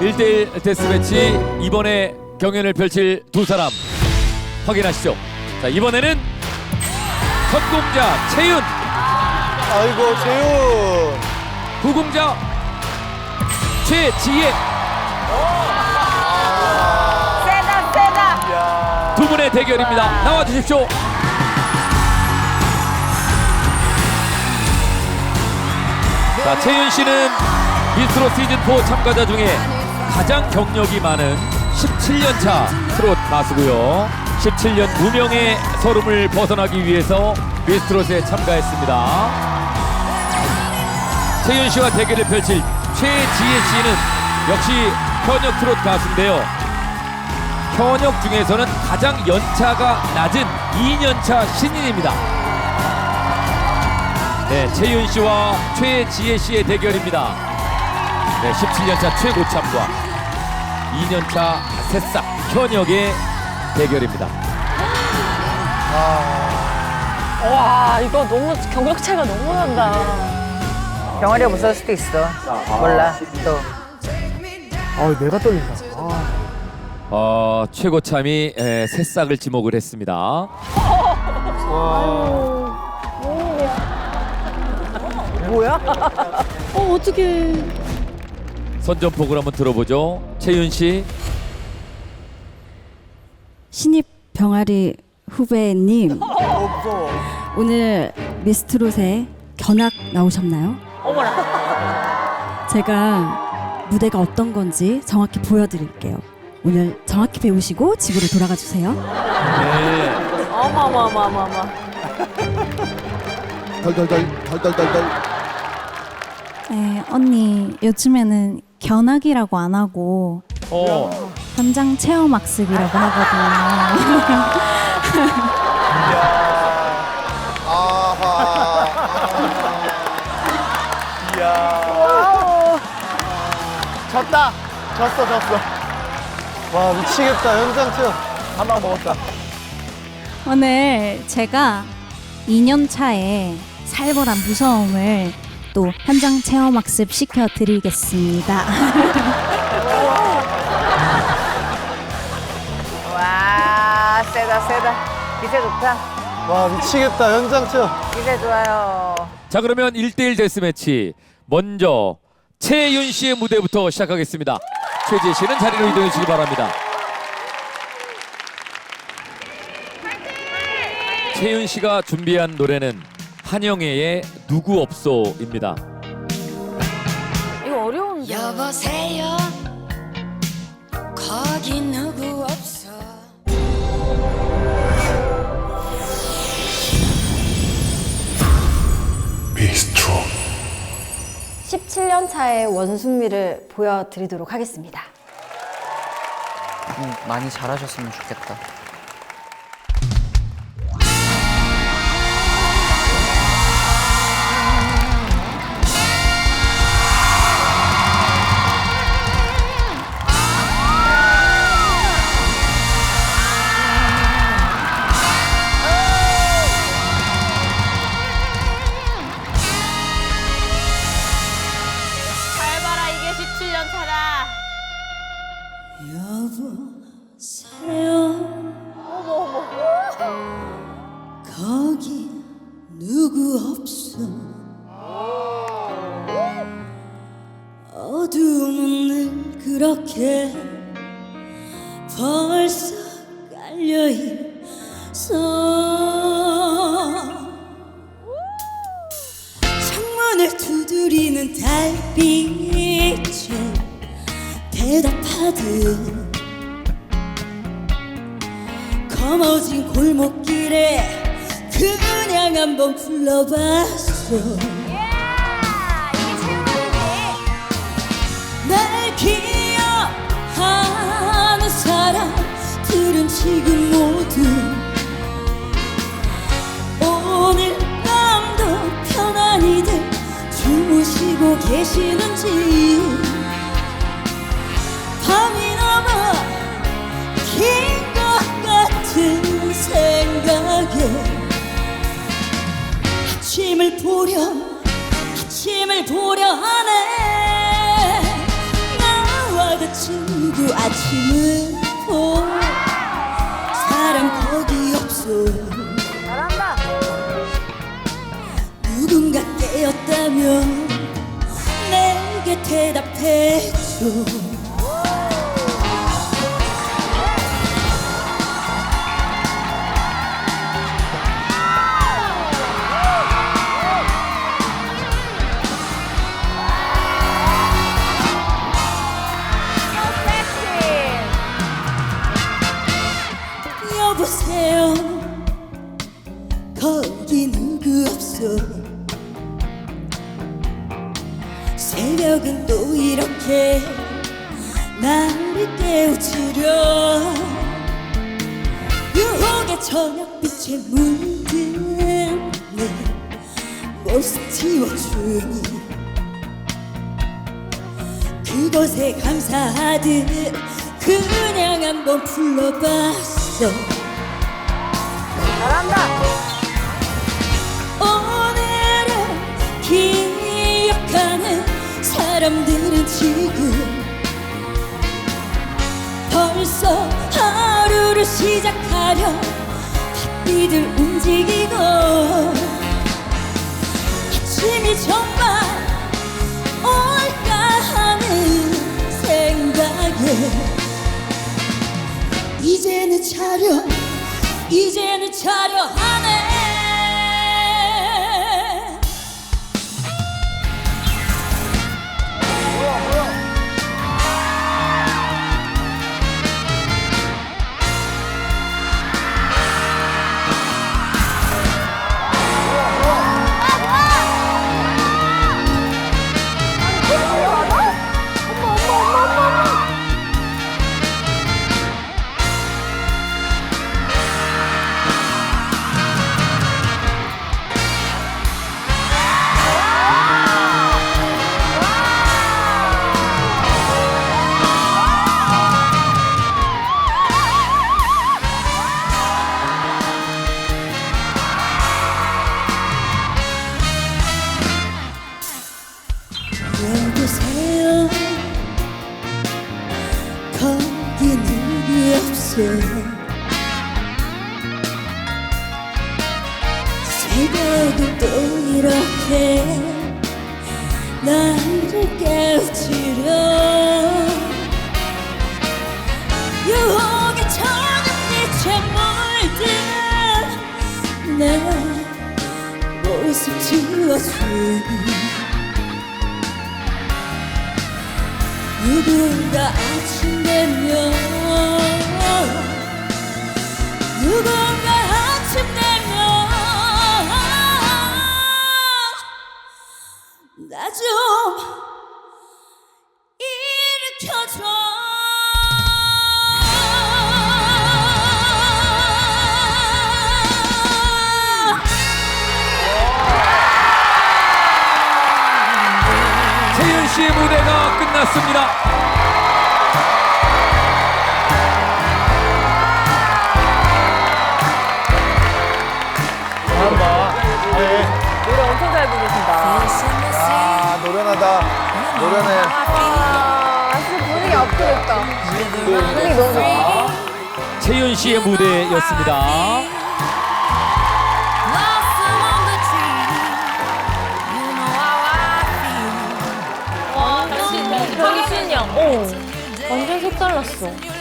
1대1 데스매치 이번에 경연을 펼칠 두 사람 확인하시죠. 자 이번에는 선공자 채윤, 아이고 재훈 후공자 최지혜 세다 세다. 두 분의 대결입니다. 나와 주십시오. 자 채윤 씨는 미스트로 시즌 4 참가자 중에 가장 경력이 많은 17년 차 트롯 가수고요. 17년 무명의 서름을 벗어나기 위해서 미스트롯에 참가했습니다. 채윤 씨와 대결을 펼칠 최지혜 씨는 역시 현역 트롯 가수인데요. 현역 중에서는 가장 연차가 낮은 2년차 신인입니다. 네, 채윤 씨와 최지혜 씨의 대결입니다. 네, 17년차 최고참과 2년차 새싹 현역의 대결입니다. 와 이거 너무 경력 차이가 너무 난다. 병아리가 무서울 수도 있어. 몰라 또. 아 내가 떨린다 어, 최고참이 에, 새싹을 지목을 했습니다. 뭐야? 어, 어떻게. 선전폭을 한번 들어보죠. 채윤 씨. 신입 병아리 후배님. 오늘 미스트롯에 견학 나오셨나요? 어머나. 제가 무대가 어떤 건지 정확히 보여드릴게요. 오늘 정확히 배우시고 집으로 돌아가 주세요. 네. 어머머머머머. 덜덜덜 덜덜덜덜 네, 언니 요즘에는 견학이라고 안 하고 어, 현장 체험 학습이라고 하거든요. 아하 이야. 졌다. 졌어 졌어. 와 미치겠다. 현장 체험. 한방 먹었다. 오늘 제가 2년 차에 살벌한 무서움을 또 현장 체험 학습 시켜 드리겠습니다. 와 세다 세다. 기세 좋다. 와 미치겠다 현장 체험 기세 좋아요. 자 그러면 1대1 데스매치 먼저 최윤 씨의 무대부터 시작하겠습니다. 최지혜 씨는 자리로 이동해 주시기 바랍니다. 최윤 씨가 준비한 노래는 한영애의 누구 없소입니다. 이거 어려운데. 여보세요 거기 누구 없어 17년 차의 원숭미를 보여드리도록 하겠습니다. 음, 많이 잘하셨으면 좋겠다. 어둠은 늘 그렇게 벌써 깔려 있어. 창문을 두드리는 달빛에 대답하듯 검어진 골목길에 그냥 한번 불러봤어 지금 모두 오늘 밤도 편안히들 주무시고 계시는지 밤이 너무 긴것 같은 생각에 아침을 보려 아침을 보려 하네. 나와 같은 주고 아침을 보 사람 거기 없어 잘한다. 누군가 깨었다면 내게 대답해줘 새벽은 또 이렇게 나를 깨우치려 유혹의 저녁빛에 물든 내 모습 지워주니 그것에 감사하듯 그냥 한번 불러봤어 잘한다. 오늘을 기억하는 사람들은 지금 벌써 하루를 시작하려 바삐들 움직이고 아침이 정말 올까 하는 생각에 이제는 차려 이제는 차려 하네 새벽은 또 이렇게 나를 깨우치려. 유혹의 저녁빛에 물든 내 모습 지워주니. 누군가 끝났습니다. 잘한다. 네. 노래 엄청 잘 부르신다. 아, 노련하다. 노련해. 아, 진짜 분위기 앞서겠다. 분위기 너무 좋다. 채윤 씨의 무대였습니다. 어, 색달랐어.